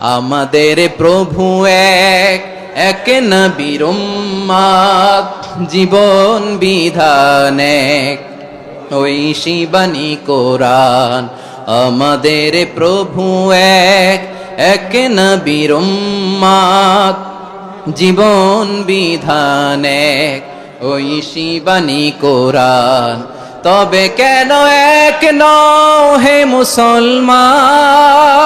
আমাদের প্রভু এক এক নবীর জীবন বিধান এক। ওই শিবানী কোরআন আমাদের প্রভু এক এক নবীর জীবন বিধান এক। ওই শিবানী কোরআন তবে কেন এক নও হে মুসলমান?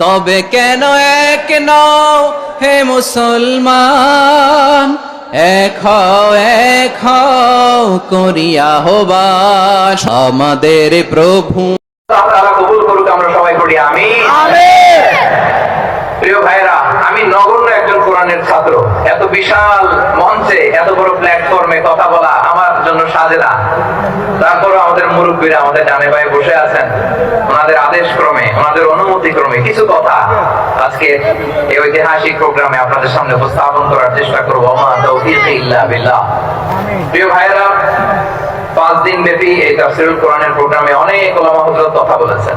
তবে কেন এক নও হে মুসলমান? এক হও এক হও করিয়া হবাস আমাদের প্রভু কবুল করুক আমরা সবাই করি আমি প্রিয় ভাইরা আমি নগণ্য কোরআনের ছাত্র। এত বিশাল মঞ্চে এত বড় প্ল্যাটফর্মে কথা বলা আমার জন্য সাজে না তারপরও আমাদের মুরব্বীরা আমাদের ডানে ভাই বসে আছেন। ওনাদের আদেশ ক্রমে, ওনাদের অনুমতি ক্রমে কিছু কথা আজকে এই ঐতিহাসিক প্রোগ্রামে আপনাদের সামনে উপস্থাপন করার চেষ্টা করব। প্রিয় ভাইরা পাঁচ দিন ব্যাপী এই তাফসিরুল কোরআনের প্রোগ্রামে অনেক ওলামা হযরত কথা বলেছেন।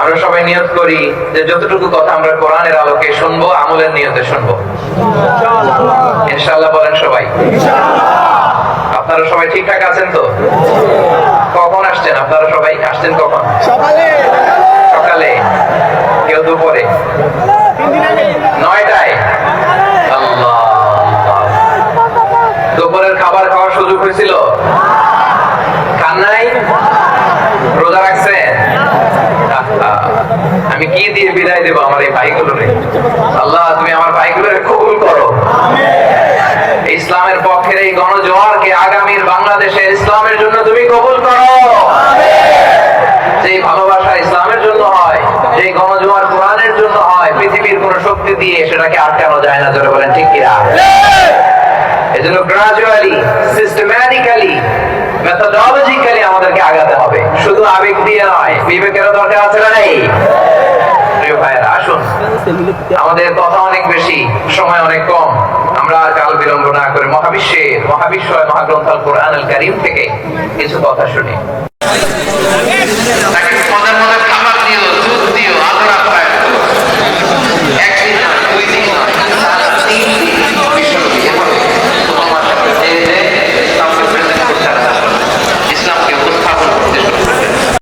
আমরা সবাই নিয়ত করি যে যতটুকু কথা আমরা কোরআনের আলোকে শুনব আমলের নিয়তে শুনব। ইনশাআল্লাহ বলেন সবাই। আপনারা সবাই ঠিকঠাক আছেন তো? কখন আসছেন? আপনারা সবাই আসছেন কখন? সকালে। কেউ দুপুরে? নয়টায়? দুপুরের খাবার খাওয়ার সুযোগ হয়েছিল? কি দিয়ে বিদায় দেবো আমার এই ভাইগুলোরে আল্লাহ, তুমি আমার ভাইগুলোরে কবুল করো। ইসলামের পক্ষের এই গণজোয়ারকে আগামীর বাংলাদেশে ইসলামের জন্য তুমি কবুল করো। যেই ভালোবাসা ইসলামের জন্য হয়, যেই গণজোয়ার কোরআনের জন্য হয়, পৃথিবীর কোন শক্তি দিয়ে সেটাকে আটকানো যায় না, জোরে বলেন ঠিক কিনা? এজন্য গ্রাজুয়ালি সিস্টেম্যাটিক্যালি মেথোডলজিক্যালি আমাদেরকে আগাতে হবে। শুধু আবেগ দিয়ে নয় বিবেকের দরকার আছে না নেই? আমাদের কথা অনেক বেশি, সময় অনেক কম। আমরা কাল বিলম্ব না করে মহাবিশ্বের মহাবিশ্বয় মহাগ্রন্থ কোরআন আল থেকে কিছু কথা শুনি।